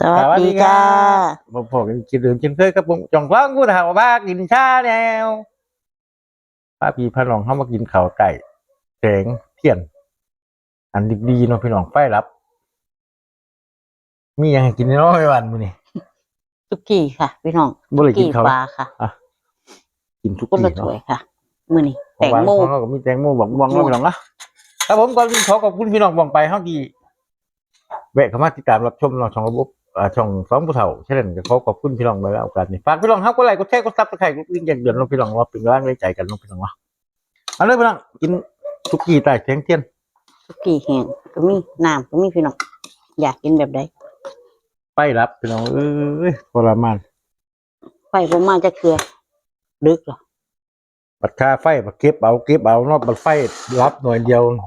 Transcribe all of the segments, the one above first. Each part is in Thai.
สวัสดีจ้าผมผมกินดื่มกินเคยกับผมจองร้องกูถามว่าบ้ากินชาแนวป้าพี่พระน้องเข้ามากินข้าวไก่แกงเทียน อันดีๆเนาะพี่น้องไฟรับ มีหยังให้กินในน้อยวันมื้อนี้สุกี้ค่ะ พี่น้องบ่ได้กินกี้ข้าวปลาค่ะกินทุกคนทีละถ้เนาะวยค่ะมื้อนี้ขแตองงหวานโมของเราก็มีแตงโมบอกบวงเนาะพี่น้องเนาะครับผมก่อนอื่นขอขอบคุณพี่น้องบองไปเฮาที่แวะเข้ามาติดตามรับชมเราช่องระบบอ่า ช่องสองผู้เฒ่าเช่นกันก็ขอขอบคุณพี่น้องไปแล้วโอกาสนี้ฝากพี่น้องครับกดไลค์กดแชร์กดซับสไครต์กดลิงก์แจ้งเตือนน้องพี่น้องว่าเป็นกำลังใจกันน้องพี่น้องเนาะเอาเลยพี่น้องกินทุกกี้ใต้แสงเทียนสุกี้แห้งก็มีน้ำก็มีพี่น้องอยากกินแบบใดไปรับพี่น้องเอ้ยทรมานไฟบ่มาจะเกลือดึกเหรอบัดค่าไฟบัดเก็บเอาเก็บเอาเนอกบัดไฟรับหน่วยเดียวลม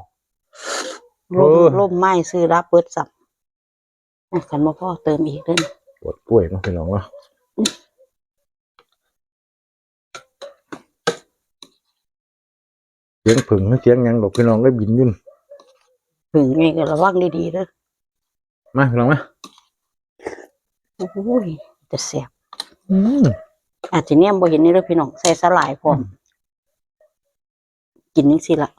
เออลมไม้ซื้อรับเปิดสับ อะคันบ่พอเติมอีกเด้อปวดป่วยเนาะพี่น้องเนาะเสียงผึ่งเสียงหยังดอกพี่น้องได้บินยุ่นถึงไงก็ระวังดีๆเด้อมาพี่น้องมาโอ้ยจะแซ่บอืมอาจจะเนี่ยบ่เห็นนี่เด้อพี่น้องใส่สลายพร้อมกินจังซี่ล่ะ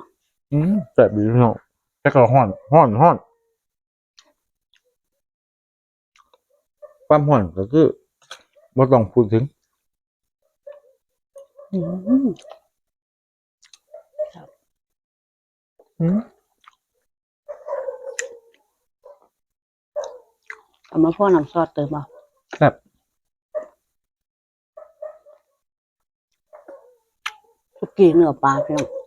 อืมแต่บีพี่น้องแต่ก็ห้อนห้อนห้อน ความห้อนก็คือบ่ต้องพูดถึงอืมอืมเอามาพ่อน้ำซอสเติมเอาครับสุกี้เนื้อปลาพี่น้อง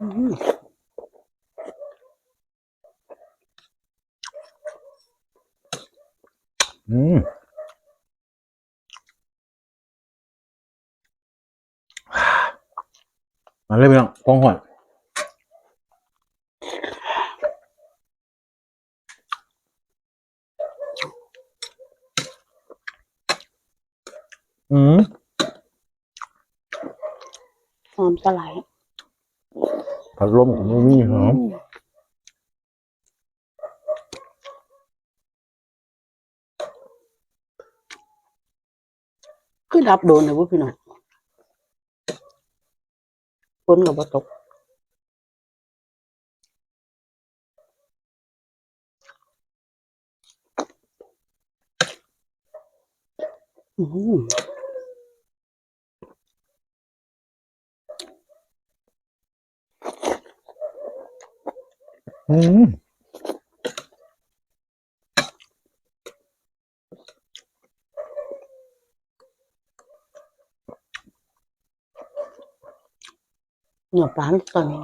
อืมมาเลยพี่น้องกองหอนอืมหอมสลาย พัดลมของมี่หอมคือดับโดนนะพี่น้องฝนกับบ่าตกอืม อืมเนื้อปลาตอนนี้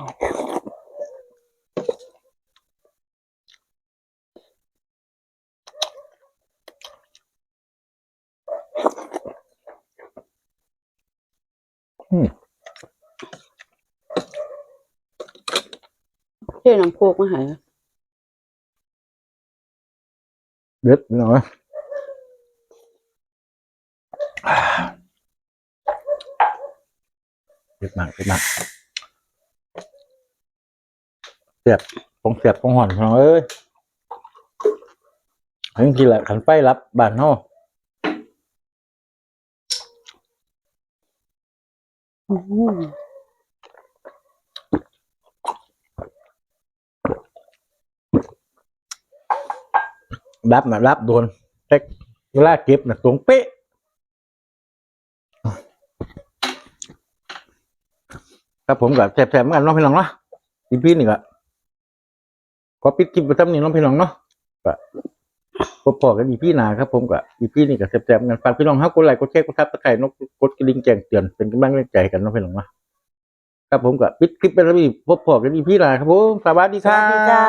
อืม เท่น้ำโคกมาใหายเด็ดพี่น้องเอ้ยเด็ดมากเด็ดมากเสียบของเสียบของห่อนพี่น้องเอ้ยทั้งทีแหละขันไฟรับบ้านเฮาอืม รับนะรับโดนแต่เวลาเก็บนะตรงเป๊ะครับผมกับแสบๆเหมือนกันน้องพี่น้องเนาะอีพีนี่ก็ขอปิดคลิปไปทำนี้น้องพี่น้องเนาะก็พบพอกันอีพีหนาครับผมกับอีพีนี่ก็แสบๆเหมือนกันฝากพี่น้องเฮากดไลค์กดแชร์กดซับสไครต์นกกดกระดิ่งแจ้งเตือนเป็นกำลังใจกันน้องพี่น้องเนาะครับผมกับปิดคลิปไปแล้วพี่พบพอกันอีพีหนาครับผมสวัสดีครัวัสดีจ้า